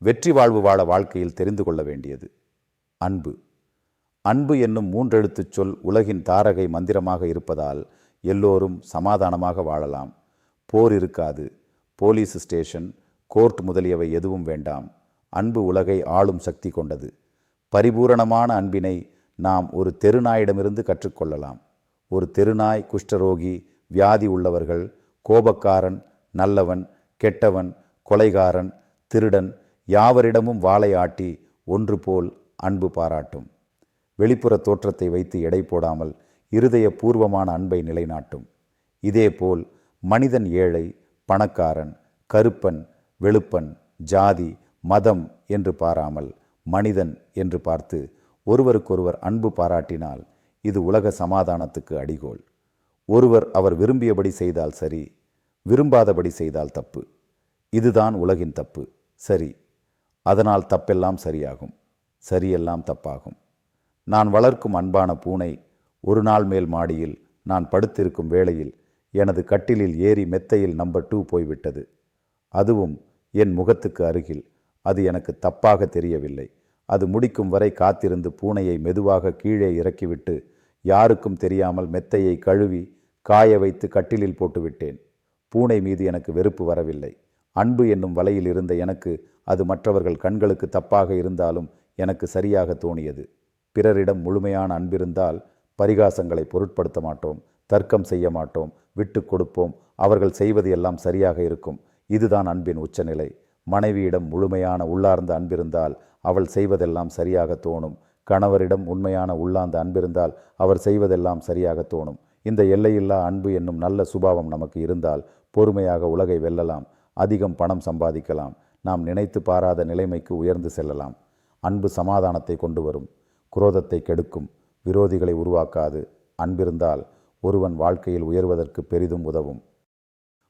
வெற்றி வாழ்வு வாழ வாழ்க்கையில் தெரிந்து கொள்ள வேண்டியது. அன்பு. அன்பு என்னும் மூன்றெழுத்துச் சொல் உலகின் தாரகை மந்திரமாக இருப்பதால் எல்லோரும் சமாதானமாக வாழலாம். போர் இருக்காது. போலீஸ் ஸ்டேஷன் கோர்ட் முதலியவை எதுவும் வேண்டாம். அன்பு உலகை ஆளும் சக்தி கொண்டது. பரிபூரணமான அன்பினை நாம் ஒரு தெருநாயிடமிருந்து கற்றுக்கொள்ளலாம். ஒரு தெருநாய் குஷ்டரோகி வியாதி உள்ளவர்கள் கோபக்காரன் நல்லவன் கெட்டவன் கொலைகாரன் திருடன் யாவரிடமும் வாளை ஆட்டி ஒன்று போல் அன்பு பாராட்டும். வெளிப்புற தோற்றத்தை வைத்து எடை போடாமல் இருதய பூர்வமான அன்பை நிலைநாட்டும். இதேபோல் மனிதன் ஏழை பணக்காரன் கருப்பன் வெளுப்பன் ஜாதி மதம் என்று பாராமல் மனிதன் என்று பார்த்து ஒருவருக்கொருவர் அன்பு பாராட்டினால் இது உலக சமாதானத்துக்கு அடிகோல் ஒருவர் அவர் விரும்பியபடி செய்தால் சரி விரும்பாதபடி செய்தால் தப்பு. இதுதான் உலகின் தப்பு. சரி. அதனால் தப்பெல்லாம் சரியாகும். சரியெல்லாம் தப்பாகும். நான் வளர்க்கும் அன்பான பூனை ஒரு நாள் மேல் மாடியில் நான் படுத்திருக்கும் வேளையில் எனது கட்டிலில் ஏறி மெத்தையில் நம்பர் டூ போய்விட்டது. அதுவும் என் முகத்துக்கு அருகில். அது எனக்கு தப்பாக தெரியவில்லை. அது முடிக்கும் வரை காத்திருந்து பூனையை மெதுவாக கீழே இறக்கிவிட்டு யாருக்கும் தெரியாமல் மெத்தையை கழுவி காய வைத்து கட்டிலில் போட்டுவிட்டேன். பூனை மீது எனக்கு வெறுப்பு வரவில்லை. அன்பு என்னும் வலையில் இருந்த எனக்கு அது மற்றவர்கள் கண்களுக்கு தப்பாக இருந்தாலும் எனக்கு சரியாக தோணியது. பிறரிடம் முழுமையான அன்பிருந்தால் பரிகாசங்களை பொருட்படுத்த மாட்டோம் தர்க்கம் செய்ய மாட்டோம் விட்டு கொடுப்போம் அவர்கள் செய்வது எல்லாம் சரியாக இருக்கும். இதுதான் அன்பின் உச்சநிலை. மனைவியிடம் முழுமையான உள்ளார்ந்த அன்பிருந்தால் அவள் செய்வதெல்லாம் சரியாக தோணும். கணவரிடம் உண்மையான உள்ளார்ந்த அன்பிருந்தால் அவர் செய்வதெல்லாம் சரியாக தோணும். இந்த எல்லையில்லா அன்பு என்னும் நல்ல சுபாவம் நமக்கு இருந்தால் பொறுமையாக உலகை வெல்லலாம். அதிகம் பணம் சம்பாதிக்கலாம். நாம் நினைத்து பாராத நிலைமைக்கு உயர்ந்து செல்லலாம். அன்பு சமாதானத்தை கொண்டு வரும். குரோதத்தை கெடுக்கும். விரோதிகளை உருவாக்காது. அன்பிருந்தால் ஒருவன் வாழ்க்கையில் உயர்வதற்கு பெரிதும் உதவும்.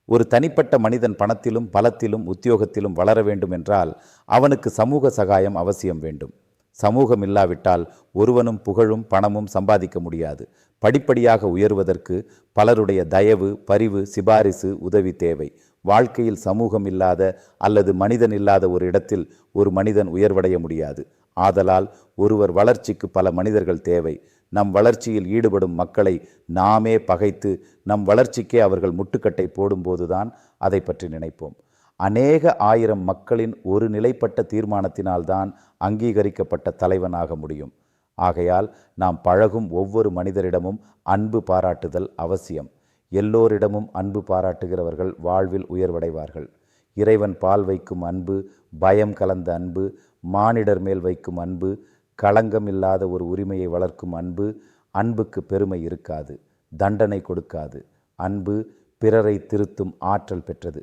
ஒரு தனிப்பட்ட மனிதன் பணத்திலும் பலத்திலும் உத்தியோகத்திலும் வளர வேண்டும் என்றால் அவனுக்கு சமூக சகாயம் அவசியம் வேண்டும். சமூகம் இல்லாவிட்டால் ஒருவனும் புகழும் பணமும் சம்பாதிக்க முடியாது. படிப்படியாக உயர்வதற்கு பலருடைய தயவு பரிவு சிபாரிசு உதவி தேவை. வாழ்க்கையில் சமூகம் இல்லாத அல்லது மனிதன் இல்லாத ஒரு இடத்தில் ஒரு மனிதன் உயர்வடைய முடியாது. ஆதலால் ஒருவர் வளர்ச்சிக்கு பல மனிதர்கள் தேவை. நம் வளர்ச்சியில் ஈடுபடும் மக்களை நாமே பகைத்து நம் வளர்ச்சிக்கே அவர்கள் முட்டுக்கட்டை போடும்போதுதான் அதை பற்றி நினைப்போம். அநேக ஆயிரம் மக்களின் ஒரு நிலைப்பட்ட தீர்மானத்தினால்தான் அங்கீகரிக்கப்பட்ட தலைவனாக முடியும். ஆகையால் நாம் பழகும் ஒவ்வொரு மனிதரிடமும் அன்பு பாராட்டுதல் அவசியம். எல்லோரிடமும் அன்பு பாராட்டுகிறவர்கள் வாழ்வில் உயர்வடைவார்கள். இறைவன் பால் வைக்கும் அன்பு பயம் கலந்த அன்பு மானிடர் மேல் வைக்கும் அன்பு களங்கம் இல்லாத ஒரு உரிமையை வளர்க்கும் அன்பு அன்புக்கு பெருமை இருக்காது தண்டனை கொடுக்காது. அன்பு பிறரை திருத்தும் ஆற்றல் பெற்றது.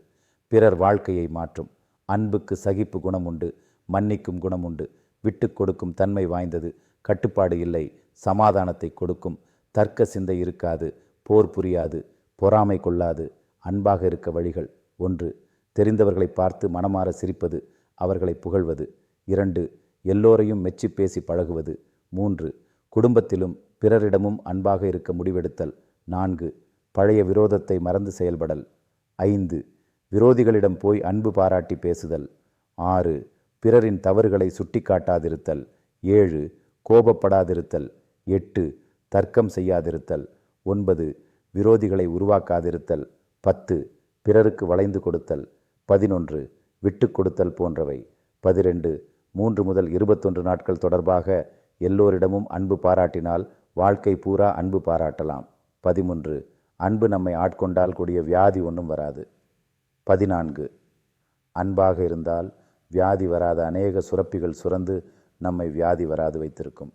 பிறர் வாழ்க்கையை மாற்றும். அன்புக்கு சகிப்பு குணம் உண்டு மன்னிக்கும் குணம் உண்டு. விட்டு கொடுக்கும் தன்மை வாய்ந்தது. கட்டுப்பாடு இல்லை சமாதானத்தை கொடுக்கும். தர்க்க சிந்தை இருக்காது போர் புரியாது. பொறாமை கொள்ளாது அன்பாக இருக்க வழிகள் ஒன்று. தெரிந்தவர்களை பார்த்து மனமாற சிரிப்பது அவர்களை புகழ்வது. இரண்டு எல்லோரையும் மெச்சி பேசி பழகுவது. மூன்று குடும்பத்திலும் பிறரிடமும் அன்பாக இருக்க முடிவெடுத்தல். நான்கு பழைய விரோதத்தை மறந்து செயல்படல். ஐந்து விரோதிகளிடம் போய் அன்பு பாராட்டி பேசுதல். ஆறு பிறரின் தவறுகளை சுட்டிக்காட்டாதிருத்தல். ஏழு கோபப்படாதிருத்தல். எட்டு தர்க்கம் செய்யாதிருத்தல். ஒன்பது விரோதிகளை உருவாக்காதிருத்தல் பத்து பிறருக்கு வளைந்து கொடுத்தல் பதினொன்று விட்டு கொடுத்தல் போன்றவை பதிரெண்டு மூன்று முதல் இருபத்தொன்று நாட்கள் தொடர்பாக எல்லோரிடமும் அன்பு பாராட்டினால் வாழ்க்கை பூரா அன்பு பாராட்டலாம். பதிமூன்று அன்பு நம்மை ஆட்கொண்டால் கூடிய வியாதி ஒன்றும் வராது. பதினான்கு அன்பாக இருந்தால் வியாதி வராத அநேக சுரப்பிகள் சுரந்து நம்மை வியாதி வராது வைத்திருக்கும்.